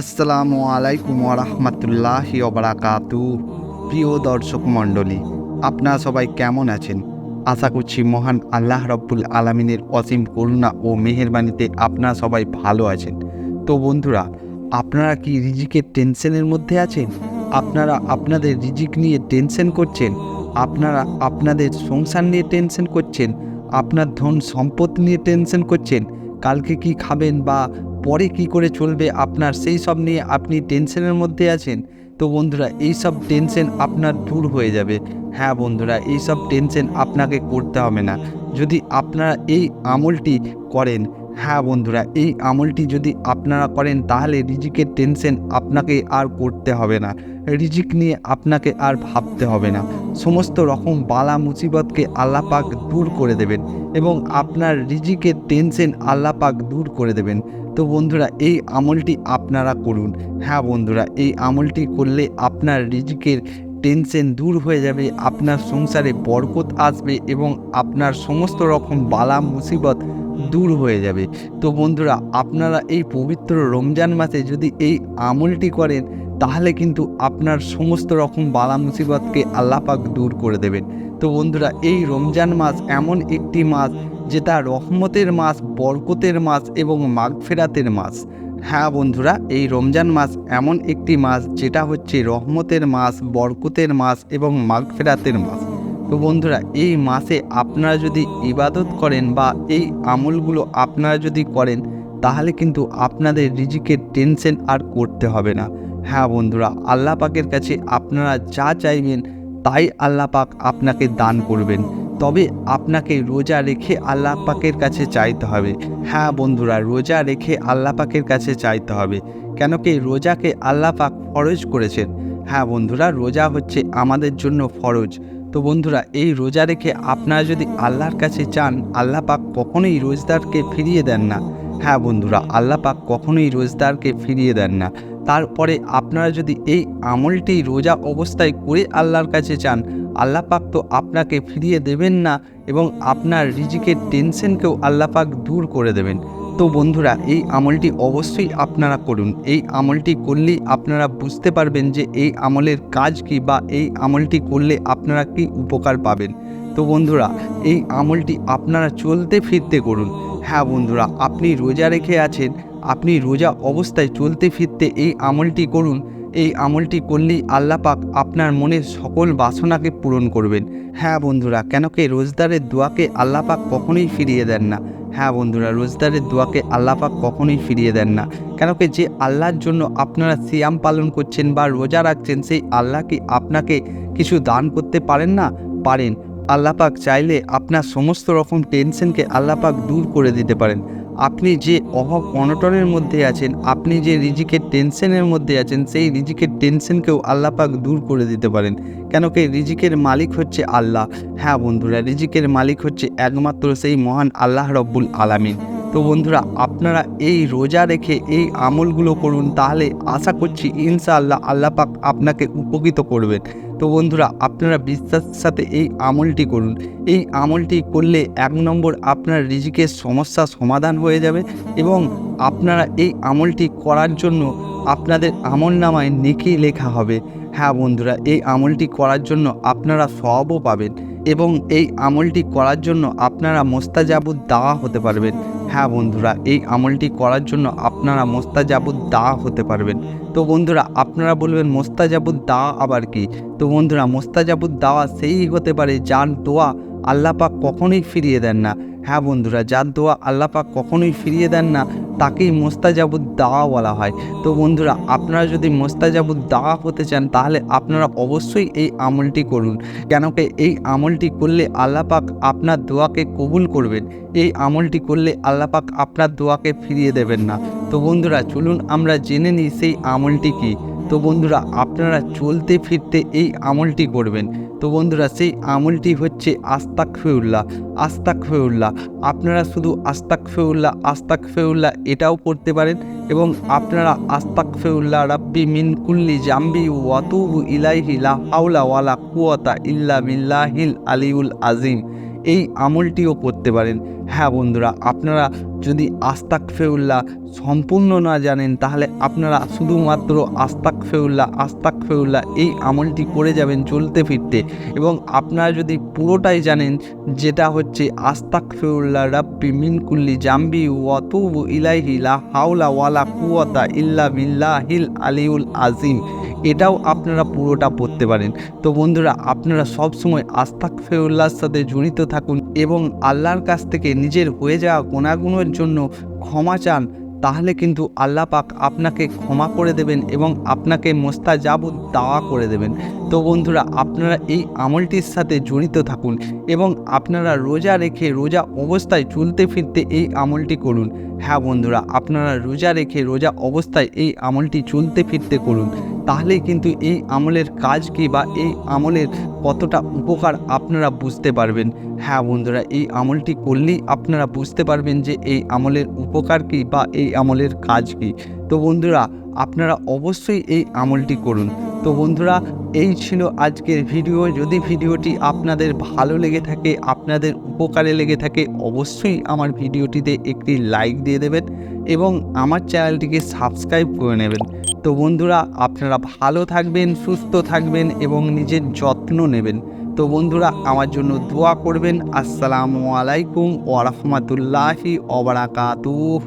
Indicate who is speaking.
Speaker 1: আসসালামু আলাইকুম রহমতুল্লাহ ওবরাকাতু প্রিয় দর্শক মণ্ডলী, আপনারা সবাই কেমন আছেন? আশা করছি মহান আল্লাহ রব্বুল আলমিনের অসীম করুণা ও মেহেরবানিতে আপনারা সবাই ভালো আছেন। তো বন্ধুরা, আপনারা কি রিজিকের টেনশনের মধ্যে আছেন? আপনারা আপনাদের রিজিক নিয়ে টেনশন করছেন? আপনারা আপনাদের সংসার নিয়ে টেনশন করছেন? আপনার ধন সম্পদ নিয়ে টেনশন করছেন? কালকে কি খাবেন বা পরে কি করে চলবে আপনার সেই সব নিয়ে আপনি টেনশনের মধ্যে আছেন? তো বন্ধুরা, এই সব টেনশন আপনার দূর হয়ে যাবে। হ্যাঁ বন্ধুরা, এই সব টেনশন আপনাকে করতে হবে না। যদি আপনারা এই আমলটি করেন হ্যাঁ বন্ধুরা, এই আমলটি যদি আপনারা করেন, তাহলে রিজিকের টেনশন আপনাকে আর করতে হবে না। রিজিক নিয়ে আপনাকে আর ভাবতে হবে না। সমস্ত রকম বালা মুসিবতকে আল্লাপাক দূর করে দেবেন। এবং আপনার রিজিকের টেনশন আল্লাপাক দূর করে দেবেন। তো বন্ধুরা, এই আমলটি আপনারা করুন। হ্যাঁ বন্ধুরা, এই আমলটি করলে আপনার রিজিকের টেনশন দূর হয়ে যাবে, আপনার সংসারে বরকত আসবে এবং আপনার সমস্ত রকম বালা মুসিবত দূর হয়ে যাবে। তো বন্ধুরা, আপনারা এই পবিত্র রমজান মাসে যদি এই আমলটি করেন, তাহলে কিন্তু আপনার সমস্ত রকম বালা মুসিবতকে আল্লাপাক দূর করে দেবেন। তো বন্ধুরা, এই রমজান মাস এমন একটি মাস যেটা রহমতের মাস, বরকতের মাস এবং মাগফেরাতের মাস। হ্যাঁ বন্ধুরা, এই রমজান মাস এমন একটি মাস যেটা হচ্ছে রহমতের মাস, বরকতের মাস এবং মাগফেরাতের মাস। তো বন্ধুরা, এই মাসে আপনারা যদি ইবাদত করেন বা এই আমলগুলো আপনারা যদি করেন, তাহলে কিন্তু আপনাদের রিজিকের টেনশন আর করতে হবে না। হ্যাঁ বন্ধুরা, আল্লাহ পাকের কাছে আপনারা যা চাইবেন তাই আল্লাহ পাক আপনাকে দান করবেন। তবে আপনাকে রোজা রেখে আল্লাহ পাকের কাছে চাইতে হবে। হ্যাঁ বন্ধুরা, রোজা রেখে আল্লাহ পাকের কাছে চাইতে হবে। কেন কি রোজাকে আল্লাহ পাক ফরজ করেছেন? হ্যাঁ বন্ধুরা, রোজা হচ্ছে আমাদের জন্য ফরজ। তো বন্ধুরা, এই রোজা রেখে আপনারা যদি আল্লাহর কাছে চান, আল্লাহ পাক কখনোই রোজদারকে ফিরিয়ে দেন না। হ্যাঁ বন্ধুরা, আল্লাহ পাক কখনোই রোজদারকে ফিরিয়ে দেন না। তারপরে আপনারা যদি এই আমলটি রোজা অবস্থায় করে আল্লাহর কাছে চান, আল্লাহ পাক তো আপনাকে ফিরিয়ে দেবেন না এবং আপনার রিজিকের টেনশনকেও আল্লাহ পাক দূর করে দেবেন। তো বন্ধুরা, এই আমলটি অবশ্যই আপনারা করুন। এই আমলটি করলেই আপনারা বুঝতে পারবেন যে এই আমলের কাজ কি বা এই আমলটি করলে আপনারা কি উপকার পাবেন। তো বন্ধুরা, এই আমলটি আপনারা চলতে ফিরতে করুন। হ্যাঁ বন্ধুরা, আপনি রোজা রেখে আছেন, আপনি রোজা অবস্থায় চলতে ফিরতে এই আমলটি করুন। এই আমলটি করলেই আল্লাহ পাক আপনার মনের সকল বাসনাকে পূরণ করবেন। হ্যাঁ বন্ধুরা, কেন কি রোজদারের দোয়াকে আল্লাহ পাক কখনোই ফিরিয়ে দেন না? হ্যাঁ বন্ধুরা, রোজদারের দোয়াকে আল্লাহ পাক কখনোই ফিরিয়ে দেন না। কেন কি যে আল্লাহর জন্য আপনারা সিয়াম পালন করছেন বা রোজা রাখছেন, সেই আল্লাহ কি আপনাকে কিছু দান করতে পারেন না? পারেন। আল্লাহ পাক চাইলে আপনার সমস্ত রকম টেনশনকে আল্লাহ পাক দূর করে দিতে পারেন। আপনি যে অভাব অনটনের মধ্যে আছেন, আপনি যে রিজিকের টেনশনের মধ্যে আছেন, সেই রিজিকের টেনশনকেও আল্লাহ পাক দূর করে দিতে পারেন। কেন কি রিজিকের মালিক হচ্ছে আল্লাহ। হ্যাঁ বন্ধুরা, রিজিকের মালিক হচ্ছে একমাত্র সেই মহান আল্লাহ রব্বুল আলামিন। তো বন্ধুরা, আপনারা এই রোজা রেখে এই আমলগুলো করুন, তাহলে আশা করছি ইনশাআল্লাহ আল্লাহ পাক আপনাকে উপকৃত করবেন। তো বন্ধুরা আপনারা বিশ্বাসের সাথে এই আমলটি করুন। এই আমলটি করলে এক নম্বর আপনার রিজিকের সমস্যা সমাধান হয়ে যাবে এবং আপনারা এই আমলটি করার জন্য আপনাদের আমল নামায় নেকি লেখা হবে। হ্যাঁ বন্ধুরা, এই আমলটি করার জন্য আপনারা সবও পাবেন এবং এই আমলটি করার জন্য আপনারা মোস্তাজাবুদ দাওয়া হতে পারবেন। হ্যাঁ বন্ধুরা, এই আমলটি করার জন্য আপনারা মোস্তাজাবুদ দা হতে পারবেন। তো বন্ধুরা, আপনারা বলবেন মোস্তাজাবুদ দা আবার কি? তো বন্ধুরা মোস্তাজাবুদ দাওয়া সেই হতে পারে যার দোয়া আল্লাপাক কখনোই ফিরিয়ে দেন না। হ্যাঁ বন্ধুরা, যার দোয়া আল্লাহ পাক কখনোই ফিরিয়ে দেন না, তাকেই মোস্তাজাবুদ দাওয়া বলা হয়। তো বন্ধুরা, আপনারা যদি মোস্তাজাবুদ দাওয়া হতে চান, তাহলে আপনারা অবশ্যই এই আমলটি করুন। কেন কি এই আমলটি করলে আল্লাহ পাক আপনার দোয়াকে কবুল করবেন। এই আমলটি করলে আল্লাহ পাক আপনার দোয়াকে ফিরিয়ে দেবেন না। তো বন্ধুরা, চলুন আমরা জেনে নিই সেই আমলটি কী। তো বন্ধুরা, আপনারা চলতে ফিরতে এই আমলটি করবেন। তো বন্ধুরা, সেই আমলটি হচ্ছে আস্তাক ফেউল্লাহ আস্তাক ফেউল্লাহ আপনারা শুধু আস্তাক ফেউল্লাহ আস্তাক ফেউল্লাহ এটাও করতে পারেন এবং আপনারা আস্তাক ফেউল্লাহ রাব্বি মিন কুল্লি জাম্বি ওয়াতুবু ইলাইহি লা হাওলা ওয়ালা কুয়াতা ইল্লা বিল্লাহিল আলিউল আজিম। এই আমলটিও করতে পারেন। হ্যাঁ বন্ধুরা, আপনারা যদি আস্তাক ফেউল্লাহ সম্পূর্ণ না জানেন, তাহলে আপনারা শুধুমাত্র আস্তাক ফেউল্লাহ আস্তাক ফেউল্লাহ এই আমলটি করে যাবেন চলতে ফিরতে। এবং আপনারা যদি পুরোটাই জানেন, যেটা হচ্ছে আস্তাক ফেউল্লাহ রাব্বি মিন কুল্লি জাম্বি ওয়াতুবু ইলাইহি লা হাওলা ওয়ালা কুওয়াতা ইল্লা বিল্লাহিল আলিউল আজিম এটাও আপনারা পুরোটা পড়তে পারেন। তো বন্ধুরা, আপনারা সব সময় আস্তাক ফেউল্লাহর সাথে জড়িত থাকুন এবং আল্লাহর কাছ থেকে নিজের হয়ে যাওয়া গুণাগুণের জন্য ক্ষমা চান, তাহলে কিন্তু আল্লাহ পাক আপনাকে ক্ষমা করে দেবেন এবং আপনাকে মোস্তাজাবুদ দাওয়া করে দেবেন। তো বন্ধুরা, আপনারা এই আমলটির সাথে জড়িত থাকুন এবং আপনারা রোজা রেখে রোজা অবস্থায় চলতে ফিরতে এই আমলটি করুন। হ্যাঁ বন্ধুরা, আপনারা রোজা রেখে রোজা অবস্থায় এই আমলটি চলতে ফিরতে করুন। তাহলেই কিন্তু এই আমলের কাজ কী বা এই আমলের কতটা উপকার আপনারা বুঝতে পারবেন। হ্যাঁ বন্ধুরা, এই আমলটি করলেই আপনারা বুঝতে পারবেন যে এই আমলের উপকার কী বা এই আমলের কাজ কী। তো বন্ধুরা, আপনারা অবশ্যই এই আমলটি করুন। তো বন্ধুরা, এই ছিল আজকের ভিডিও। যদি ভিডিওটি আপনাদের ভালো লেগে থাকে, আপনাদের উপকারে লেগে থাকে, অবশ্যই আমার ভিডিওটিতে একটি লাইক দিয়ে দেবেন এবং আমার চ্যানেলটিকে সাবস্ক্রাইব করে নেবেন। তো বন্ধুরা, আপনারা ভালো থাকবেন, সুস্থ থাকবেন এবং নিজের যত্ন নেবেন। তো বন্ধুরা, আমার জন্য দোয়া করবেন। আসসালামু আলাইকুম ওরহমতুল্লাহি ওবরাকাতুহ